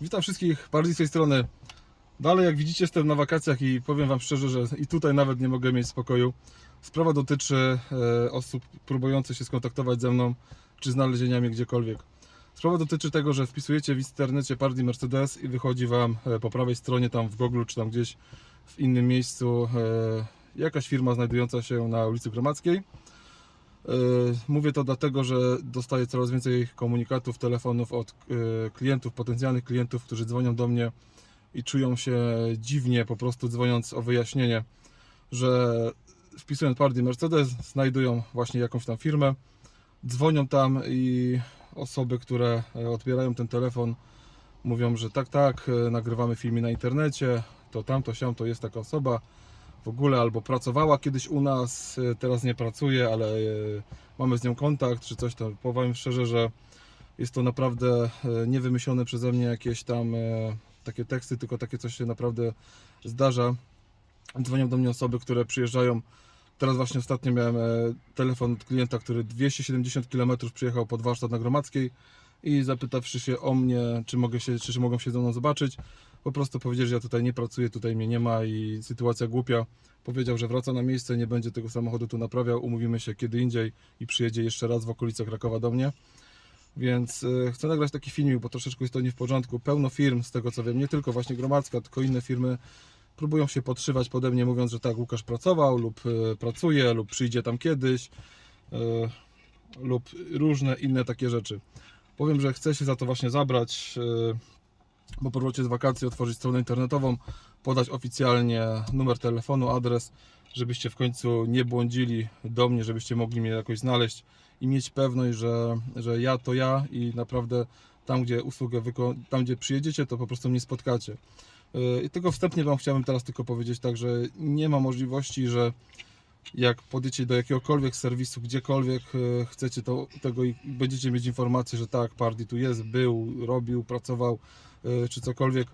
Witam wszystkich bardziej z tej strony. Dalej, jak widzicie, jestem na wakacjach i powiem Wam szczerze, że i tutaj nawet nie mogę mieć spokoju. Sprawa dotyczy e, osób próbujących się skontaktować ze mną, czy znalezienia mnie gdziekolwiek. Sprawa dotyczy tego, że wpisujecie w internecie Pardi Mercedes i wychodzi Wam e, po prawej stronie, tam w Google, czy tam gdzieś w innym miejscu, e, jakaś firma znajdująca się na ulicy Gromadzkiej. E, Mówię to dlatego, że dostaję coraz więcej komunikatów, telefonów od e, klientów, potencjalnych klientów, którzy dzwonią do mnie i czują się dziwnie, po prostu dzwoniąc o wyjaśnienie, że wpisując Pardi Mercedes, znajdują właśnie jakąś tam firmę, dzwonią tam i osoby, które e, odbierają ten telefon, mówią, że tak, tak, nagrywamy filmy na internecie, to tam, to siam, to jest taka osoba, w ogóle albo pracowała kiedyś u nas, e, teraz nie pracuje, ale e, mamy z nią kontakt czy coś, to powiem szczerze, że jest to naprawdę e, niewymyślone przeze mnie jakieś tam takie teksty, tylko takie coś się naprawdę zdarza. Dzwonią do mnie osoby, które przyjeżdżają. Teraz właśnie ostatnio miałem telefon od klienta, który 270 km przyjechał pod warsztat na Gromadzkiej i zapytawszy się o mnie, czy, mogę się, czy, czy mogą się ze mną zobaczyć, po prostu powiedział, że ja tutaj nie pracuję, tutaj mnie nie ma i sytuacja głupia. Powiedział, że wraca na miejsce, nie będzie tego samochodu tu naprawiał, umówimy się kiedy indziej i przyjedzie jeszcze raz w okolice Krakowa do mnie. Więc e, chcę nagrać taki filmik, bo troszeczkę jest to nie w porządku. Pełno firm, z tego co wiem, nie tylko właśnie Gromadzka, tylko inne firmy próbują się podszywać pode mnie, mówiąc, że tak, Łukasz pracował lub e, pracuje, lub przyjdzie tam kiedyś, e, lub różne inne takie rzeczy. Powiem, że chcę się za to właśnie zabrać, po powrocie z wakacji otworzyć stronę internetową, podać oficjalnie numer telefonu, adres, żebyście w końcu nie błądzili do mnie, żebyście mogli mnie jakoś znaleźć i mieć pewność, że, że ja to ja i naprawdę tam, gdzie usługę tam, gdzie przyjedziecie, to po prostu mnie spotkacie. Yy, I tego wstępnie Wam chciałem teraz tylko powiedzieć, tak, że nie ma możliwości, że jak podjecie do jakiegokolwiek serwisu, gdziekolwiek yy, chcecie to, tego i będziecie mieć informację, że tak, Pardi tu jest, był, robił, pracował, czy cokolwiek.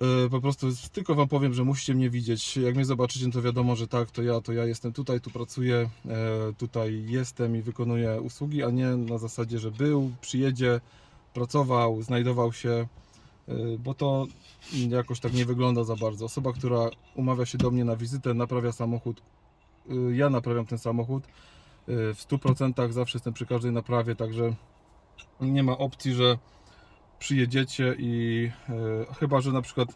Yy, Po prostu tylko Wam powiem, że musicie mnie widzieć. Jak mnie zobaczycie, to wiadomo, że tak, to ja, to ja jestem tutaj, tu pracuję, yy, tutaj jestem i wykonuję usługi, a nie na zasadzie, że był, przyjedzie, pracował, znajdował się, yy, bo to jakoś tak nie wygląda za bardzo. Osoba, która umawia się do mnie na wizytę, naprawia samochód, yy, ja naprawiam ten samochód w 100%, zawsze jestem przy każdej naprawie, także nie ma opcji, że przyjedziecie i e, chyba, że na przykład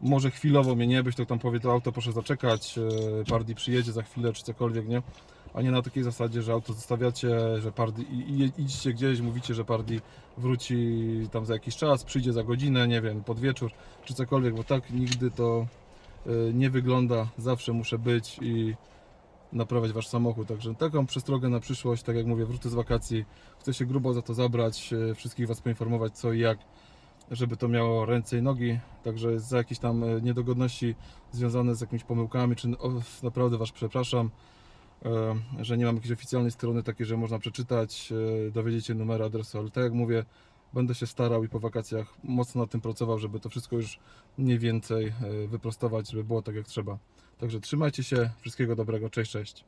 może chwilowo mnie nie być, to tam powie to auto proszę zaczekać, e, Pardi przyjedzie za chwilę czy cokolwiek, nie? A nie na takiej zasadzie, że auto zostawiacie, że Pardi i, i idziecie gdzieś, mówicie, że Pardi wróci tam za jakiś czas, przyjdzie za godzinę, nie wiem, pod wieczór czy cokolwiek, bo tak nigdy to e, nie wygląda, zawsze muszę być i naprawiać wasz samochód. Także taką przestrogę na przyszłość, tak jak mówię, wrócę z wakacji, chcę się grubo za to zabrać, e, wszystkich was poinformować co i jak, żeby to miało ręce i nogi. Także za jakieś tam e, niedogodności związane z jakimiś pomyłkami, czy naprawdę was przepraszam, e, że nie mam jakiejś oficjalnej strony takiej, że można przeczytać, dowiedzieć się numeru adresu, ale tak jak mówię, będę się starał i po wakacjach mocno nad tym pracował, żeby to wszystko już mniej więcej e, wyprostować, żeby było tak jak trzeba. Także trzymajcie się, wszystkiego dobrego, cześć, cześć.